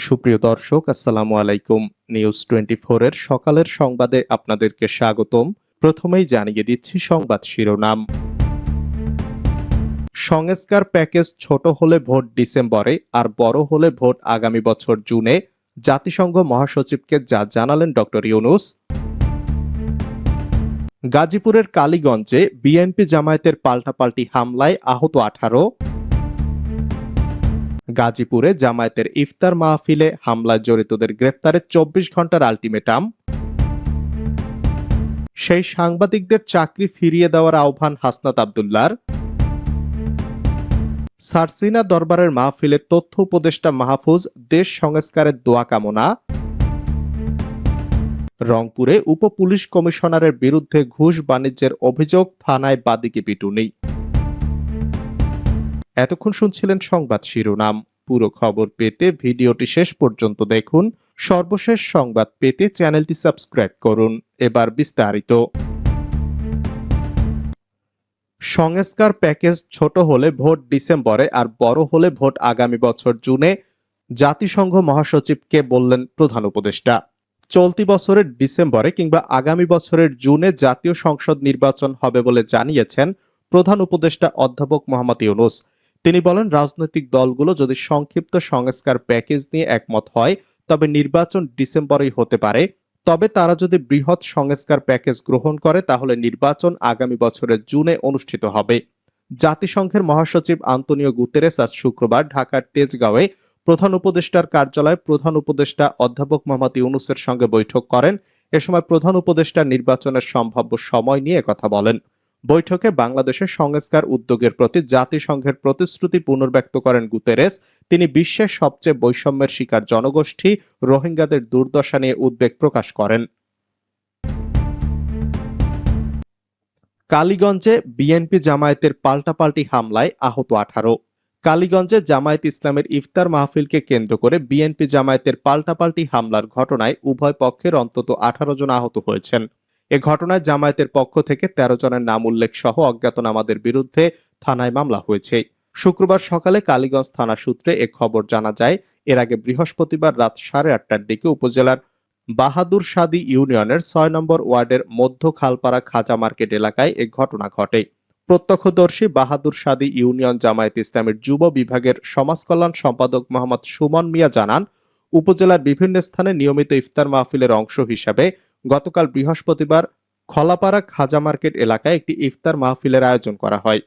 সুপ্রিয় দর্শক, আসসালামু আলাইকুম। নিউজ টোয়েন্টি এর সকালের সংবাদে আপনাদেরকে স্বাগতম। প্রথমেই জানিয়ে দিচ্ছি সংবাদ শিরোনাম। সংস্কার প্যাকেজ ছোট হলে ভোট ডিসেম্বরে আর বড় হলে ভোট আগামী বছর জুনে। জাতিসংঘ মহাসচিবকে যা জানালেন ডক্টর ইউনুস। গাজীপুরের কালীগঞ্জে বিএনপি জামায়াতের পাল্টাপাল্টি হামলায় আহত আঠারো। গাজীপুরে জামায়াতের ইফতার মাহফিলে হামলায় জড়িতদের গ্রেফতারের চব্বিশ ঘণ্টার আলটিমেটাম। সেই সাংবাদিকদের চাকরি ফিরিয়ে দেওয়ার আহ্বান হাসনাত আবদুল্লার সারসিনা দরবারের মাহফিলে তথ্য উপদেষ্টা মাহফুজ দেশ সংস্কারের দোয়া কামনা। রংপুরে উপ পুলিশ কমিশনারের বিরুদ্ধে ঘুষ বাণিজ্যের অভিযোগ থানায় বাদিকে পিটুনি। এতক্ষণ শুনছিলেন সংবাদ শিরোনাম। পুরো খবর পেতে ভিডিওটি শেষ পর্যন্ত দেখুন। সর্বশেষ সংবাদ পেতে চ্যানেলটি সাবস্ক্রাইব করুন। এবার বিস্তারিত। সংস্কার প্যাকেজ ছোট হলে ভোট ডিসেম্বরে আর বড় হলে ভোট আগামী বছর জুনে। জাতিসংঘ মহাসচিবকে বললেন প্রধান উপদেষ্টা। চলতি বছরের ডিসেম্বরে কিংবা আগামী বছরের জুনে জাতীয় সংসদ নির্বাচন হবে বলে জানিয়েছেন প্রধান উপদেষ্টা অধ্যাপক মোহাম্মদ ইউনুস। তিনি বলেন, রাজনৈতিক দলগুলো যদি সংক্ষিপ্ত সংস্কার প্যাকেজ নিয়ে একমত হয়, তবে নির্বাচন ডিসেম্বরেই হতে পারে। তবে তারা যদি বৃহৎ সংস্কার প্যাকেজ গ্রহণ করে, তাহলে নির্বাচন আগামী বছরের জুনে অনুষ্ঠিত হবে। জাতিসংঘের মহাসচিব আন্তনিও গুতেরেস আজ শুক্রবার ঢাকার তেজগাঁওয়ে প্রধান উপদেষ্টার কার্যালয়ে প্রধান উপদেষ্টা অধ্যাপক মোহাম্মদ ইউনুসের সঙ্গে বৈঠক করেন। এ সময় প্রধান উপদেষ্টা নির্বাচনের সম্ভাব্য সময় নিয়ে কথা বলেন। বৈঠকে বাংলাদেশের সংস্কার উদ্যোগের প্রতি জাতিসংঘের প্রতিশ্রুতি পুনর্ব্যক্ত করেন গুতেরেস। তিনি বিশ্বের সবচেয়ে বৈষম্যের শিকার জনগোষ্ঠী রোহিঙ্গাদের দুর্দশা নিয়ে উদ্বেগ প্রকাশ করেন। কালীগঞ্জে বিএনপি জামায়াতের পাল্টাপাল্টি হামলায় আহত আঠারো। কালীগঞ্জে জামায়াত ইসলামের ইফতার মাহফিলকে কেন্দ্র করে বিএনপি জামায়াতের পাল্টাপাল্টি হামলার ঘটনায় উভয় পক্ষের অন্তত আঠারো জন আহত হয়েছেন। এ ঘটনায় জামায়াতের পক্ষ থেকে তেরো জনের নাম উল্লেখ সহ অজ্ঞাতনামাদের বিরুদ্ধে থানায় মামলা হয়েছে। শুক্রবার সকালে কালীগঞ্জ থানা সূত্রে এ খবর জানা যায়, এর আগে বৃহস্পতিবার রাত সাড়ে আটটার দিকে উপজেলার বাহাদুর সাদি ইউনিয়নের ছয় নম্বর ওয়ার্ডের মধ্য খালপাড়া খাজা মার্কেট এলাকায় এ ঘটনা ঘটে। প্রত্যক্ষদর্শী বাহাদুর সাদি ইউনিয়ন জামায়াত ইসলামের যুব বিভাগের সমাজ কল্যাণ সম্পাদক মোহাম্মদ সুমন মিয়া জানান উপজেলার বিভিন্ন স্থানে নিয়মিত ইফতার মাহফিলের অংশ হিসাবে গতকাল বৃহস্পতিবার খলাপাড়া খাজা মার্কেট এলাকায় একটি ইফতার মাহফিলের আয়োজন করা হয়।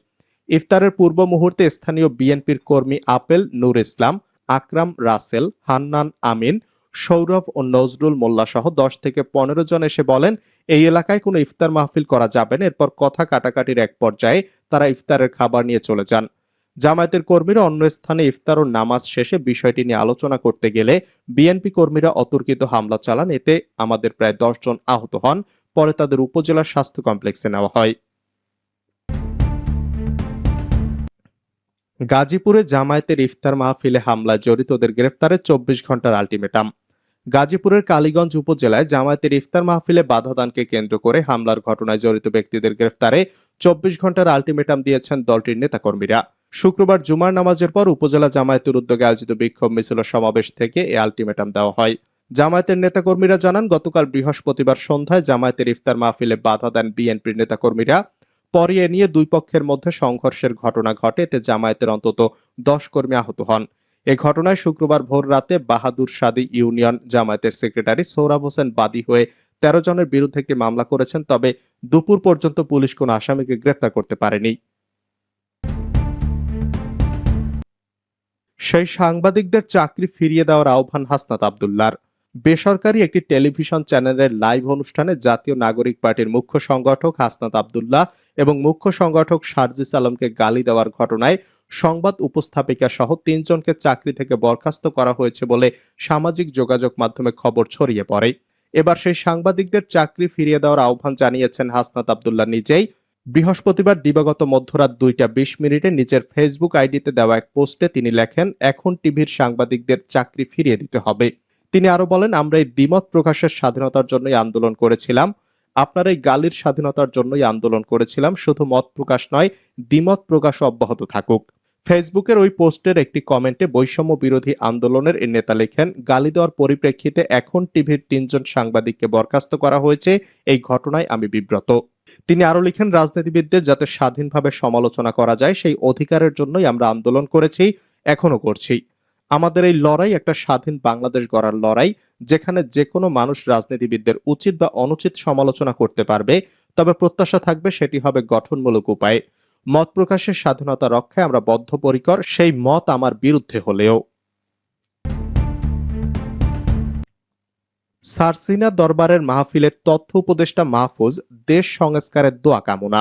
ইফতারের পূর্ব মুহূর্তে স্থানীয় বিএনপির কর্মী আপেল, নূর ইসলাম, আকরাম রাসেল, হান্নান আমিন, সৌরভ ও নজরুল মোল্লা সহ দশ থেকে পনেরো জন এসে বলেন, এই এলাকায় কোনো ইফতার মাহফিল করা যাবে না। এরপর কথা কাটাকাটির এক পর্যায়ে তারা ইফতারের খাবার নিয়ে চলে যান। জামায়াতের কর্মীরা অন্য স্থানে ইফতার ও নামাজ শেষে বিষয়টি নিয়ে আলোচনা করতে গেলে বিএনপি কর্মীরা অতর্কিত হামলা চালান। এতে আমাদের প্রায় দশ জন আহত হন। পরে তাদের উপজেলা স্বাস্থ্য কমপ্লেক্সে নেওয়া হয়। গাজীপুরে জামায়াতের ইফতার মাহফিলে হামলায় জড়িতদের গ্রেফতারে চব্বিশ ঘণ্টার আলটিমেটাম। গাজীপুরের কালীগঞ্জ উপজেলায় জামায়াতের ইফতার মাহফিলে বাধা দানকে কেন্দ্র করে হামলার ঘটনায় জড়িত ব্যক্তিদের গ্রেফতারে চব্বিশ ঘণ্টার আলটিমেটাম দিয়েছেন দলটির নেতাকর্মীরা। শুক্রবার জুমার নামাজের পর উপজেলা জামায়াতের উদ্যোগে আয়োজিত বিক্ষোভ মিছিল সমাবেশ থেকে এ আলটিমেটাম দেওয়া হয়। জামায়াতের নেতাকর্মীরা জানান, গতকাল বৃহস্পতিবার সন্ধ্যায় জামায়াতের ইফতার মাহফিলে বাধা দেন বিএনপির নেতাকর্মীরা। পরে এ নিয়ে দুই পক্ষের মধ্যে সংঘর্ষের ঘটনা ঘটে, এতে জামায়াতের অন্তত দশ কর্মী আহত হন। এ ঘটনায় শুক্রবার ভোর রাতে বাহাদুর সাদি ইউনিয়ন জামায়াতের সেক্রেটারি সৌরভ হোসেন বাদী হয়ে তেরো জনের বিরুদ্ধে একটি মামলা করেছেন, তবে দুপুর পর্যন্ত পুলিশ কোনো আসামিকে গ্রেফতার করতে পারেনি। সেই সাংবাদিকদের চাকরি ফিরিয়ে দেওয়ার আহ্বান হাসনাত আবদুল্লার। বেসরকারি একটি টেলিভিশন চ্যানেলের লাইভ অনুষ্ঠানে জাতীয় নাগরিক পার্টির মুখ্য সংগঠক হাসনাত আবদুল্লাহ এবং মুখ্য সংগঠক শারজিস আলমকে গালি দেওয়ার ঘটনায় সংবাদ উপস্থাপিকা সহ তিনজনকে চাকরি থেকে বরখাস্ত করা হয়েছে বলে সামাজিক যোগাযোগ মাধ্যমে খবর ছড়িয়ে পড়ে। এবার সেই সাংবাদিকদের চাকরি ফিরিয়ে দেওয়ার আহ্বান জানিয়েছেন হাসনাত আবদুল্লাহ নিজেই। বৃহস্পতিবার দিবাগত মধ্যরাত দুইটা বিশ মিনিটে নিজের ফেসবুক আইডিতে দেওয়া এক পোস্টে তিনি লেখেন, এখন টিভির সাংবাদিকদের চাকরি ফিরিয়ে দিতে হবে। তিনি আরও বলেন, আমরা এই দ্বিমত প্রকাশের স্বাধীনতার জন্যই আন্দোলন করেছিলাম। আপনার এই গালির স্বাধীনতার জন্যই আন্দোলন করেছিলাম। শুধু মত প্রকাশ নয়, দ্বিমত প্রকাশ অব্যাহত থাকুক। ফেসবুকের ওই পোস্টের একটি কমেন্টে বৈষম্য বিরোধী আন্দোলনের এই নেতা লেখেন, গালি দেওয়ার পরিপ্রেক্ষিতে এখন টিভির তিনজন সাংবাদিককে বরখাস্ত করা হয়েছে। এই ঘটনায় আমি বিব্রত। তিনি আরও লিখেন, রাজনীতিবিদদের যাতে স্বাধীনভাবে সমালোচনা করা যায়, সেই অধিকারের জন্যই আমরা আন্দোলন করেছি এখনও করছি। আমাদের এই লড়াই একটা স্বাধীন বাংলাদেশ গড়ার লড়াই, যেখানে যে কোনো মানুষ রাজনীতিবিদদের উচিত বা অনুচিত সমালোচনা করতে পারবে, তবে প্রত্যাশা থাকবে সেটি হবে গঠনমূলক উপায়ে। মত প্রকাশের স্বাধীনতা রক্ষায় আমরা বদ্ধপরিকর, সেই মত আমার বিরুদ্ধে হলেও। সারসিনা দরবারের মাহফিলের তথ্য উপদেষ্টা মাহফুজ, দেশ সংস্কারের দোয়া কামনা।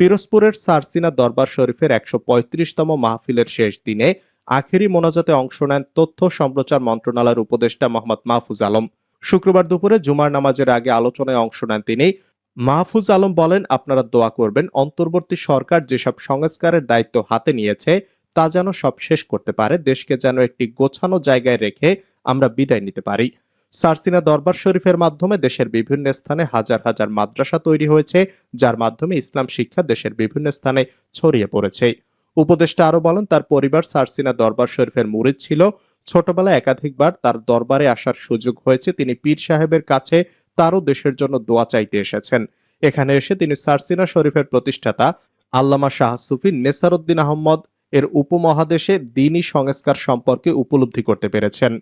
পিরোজপুরের সারসিনা দরবার শরীফের একশো পঁয়ত্রিশতম মাহফিলের শেষ দিনে আখেরি মোনাজাতে অংশ নেন তথ্য সম্প্রচার মন্ত্রণালয়ের উপদেষ্টা মোহাম্মদ মাহফুজ আলম। শুক্রবার দুপুরে জুমার নামাজের আগে আলোচনায় অংশ নেন তিনি। মাহফুজ আলম বলেন, আপনারা দোয়া করবেন, অন্তর্বর্তী সরকার যেসব সংস্কারের দায়িত্ব হাতে নিয়েছে, তা যেন সব শেষ করতে পারে, দেশকে যেন একটি গোছানো জায়গায় রেখে আমরা বিদায় নিতে পারি। সারসিনা দরবার শরীফের মাধ্যমে দেশের বিভিন্ন স্থানে হাজার হাজার মাদ্রাসা তৈরি হয়েছে, যার মাধ্যমে ইসলাম শিক্ষা দেশের বিভিন্ন স্থানে ছড়িয়ে পড়েছে। উপদেষ্টা আরও বলেন, তার পরিবার সারসিনা দরবার শরীফের মুরিদ ছিল। ছোটবেলায় একাধিকবার তার দরবারে আসার সুযোগ হয়েছে। তিনি পীর সাহেবের কাছে তারও দেশের জন্য দোয়া চাইতে এসেছেন। এখানে এসে তিনি সারসিনা শরীফের প্রতিষ্ঠাতা আল্লামা শাহ সুফি নেসারউদ্দিন আহমদ এর উপমহাদেশে দিনী সংস্কার সম্পর্কে উপলব্ধি করতে পেরেছেন।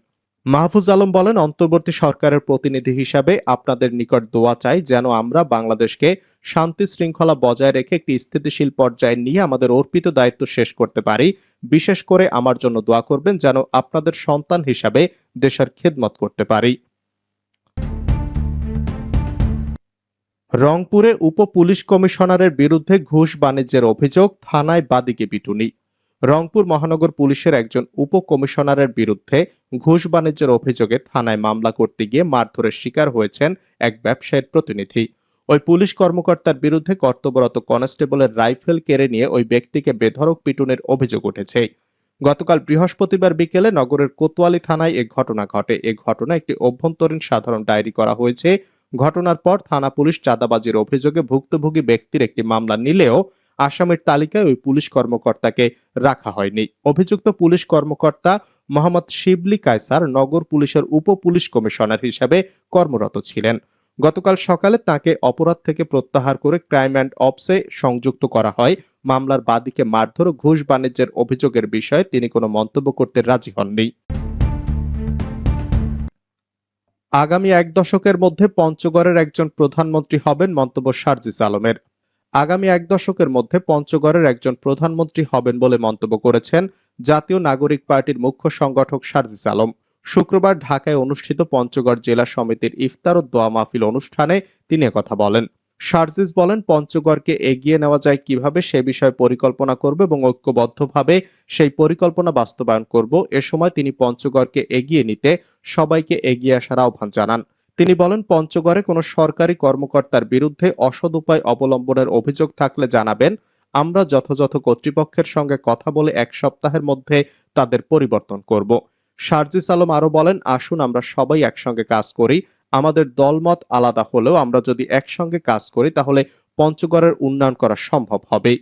মাহফুজ আলম বলেন, অন্তর্বর্তী সরকারের প্রতিনিধি হিসাবে আপনাদের নিকট দোয়া চাই যেন আমরা বাংলাদেশকে শান্তি শৃঙ্খলা বজায় রেখে একটি স্থিতিশীল পর্যায়ে নিয়ে আমাদের অর্পিত দায়িত্ব শেষ করতে পারি। বিশেষ করে আমার জন্য দোয়া করবেন যেন আপনাদের সন্তান হিসাবে দেশের খেদমত করতে পারি। রংপুরে উপ পুলিশ কমিশনারের বিরুদ্ধে ঘুষ বাণিজ্যের অভিযোগ, থানায় বাদিকে পিটুনি। রংপুর মহানগর পুলিশের একজন উপ কমিশনারের বিরুদ্ধে ঘুষ বাণিজ্যের অভিযোগে থানায় মামলা করতে গিয়ে মারধরের শিকার হয়েছেন এক ব্যবসায়ীর প্রতিনিধি। ওই পুলিশ কর্মকর্তার বিরুদ্ধে কর্তব্যরত কনস্টেবলের রাইফেল কেড়ে নিয়ে ওই ব্যক্তিকে বেধড়ক পিটুনের অভিযোগ উঠেছে। গতকাল বৃহস্পতিবার বিকেলে নগরের কোতোয়ালি থানায় এ ঘটনা ঘটে। এ ঘটনা একটি অভ্যন্তরীণ সাধারণ ডায়েরি করা হয়েছে। ঘটনার পর থানা পুলিশ চাঁদাবাজির অভিযোগে ভুক্তভোগী ব্যক্তির একটি মামলা নিলেও আসামের তালিকায় ওই পুলিশ কর্মকর্তাকে রাখা হয়নি। অভিযুক্ত পুলিশ কর্মকর্তা মোহাম্মদ শিবলি কায়সার নগর পুলিশের উপ পুলিশ কমিশনার হিসেবে কর্মরত ছিলেন। গতকাল সকালে তাকে অপরাধ থেকে প্রত্যাহার করে ক্রাইম অ্যান্ড অপসে সংযুক্ত করা হয়। মামলার বাদীকে মারধর ও ঘুষ বাণিজ্যের অভিযোগের বিষয়ে তিনি কোনো মন্তব্য করতে রাজি হননি। আগামী এক দশকের মধ্যে পঞ্চগড়ের একজন প্রধানমন্ত্রী হবেন মন্তব্য শারজিস আলমের। আগামী এক দশকের মধ্যে পঞ্চগড়ের একজন প্রধানমন্ত্রী হবেন বলে মন্তব্য করেছেন জাতীয় নাগরিক পার্টির মুখ্য সংগঠক শারজিস আলম। শুক্রবার ঢাকায় অনুষ্ঠিত পঞ্চগড় জেলা সমিতির ইফতার ও দোয়া মাহফিল অনুষ্ঠানে তিনি কথা বলেন। শারজিস বলেন, পঞ্চগড়কে এগিয়ে নেওয়া যায় কীভাবে সে বিষয়ে পরিকল্পনা করব এবং ঐক্যবদ্ধভাবে সেই পরিকল্পনা বাস্তবায়ন করব। এ সময় তিনি পঞ্চগড়কে এগিয়ে নিতে সবাইকে এগিয়ে আসার আহ্বান জানান। তিনি বলেন, পঞ্চগড়ে কোনো সরকারি কর্মকর্তার বিরুদ্ধে অসৎ উপায় অবলম্বনের অভিযোগ থাকলে জানাবেন, আমরা যথাযথ কর্তৃপক্ষের সঙ্গে কথা বলে এক সপ্তাহের মধ্যে তাদের পরিবর্তন করব। শারজিস আলম আরও বলেন, আসুন আমরা সবাই একসঙ্গে কাজ করি, আমাদের দলমত আলাদা হলেও আমরা যদি একসঙ্গে কাজ করি, তাহলে পঞ্চগড়ের উন্নয়ন করা সম্ভব হবে।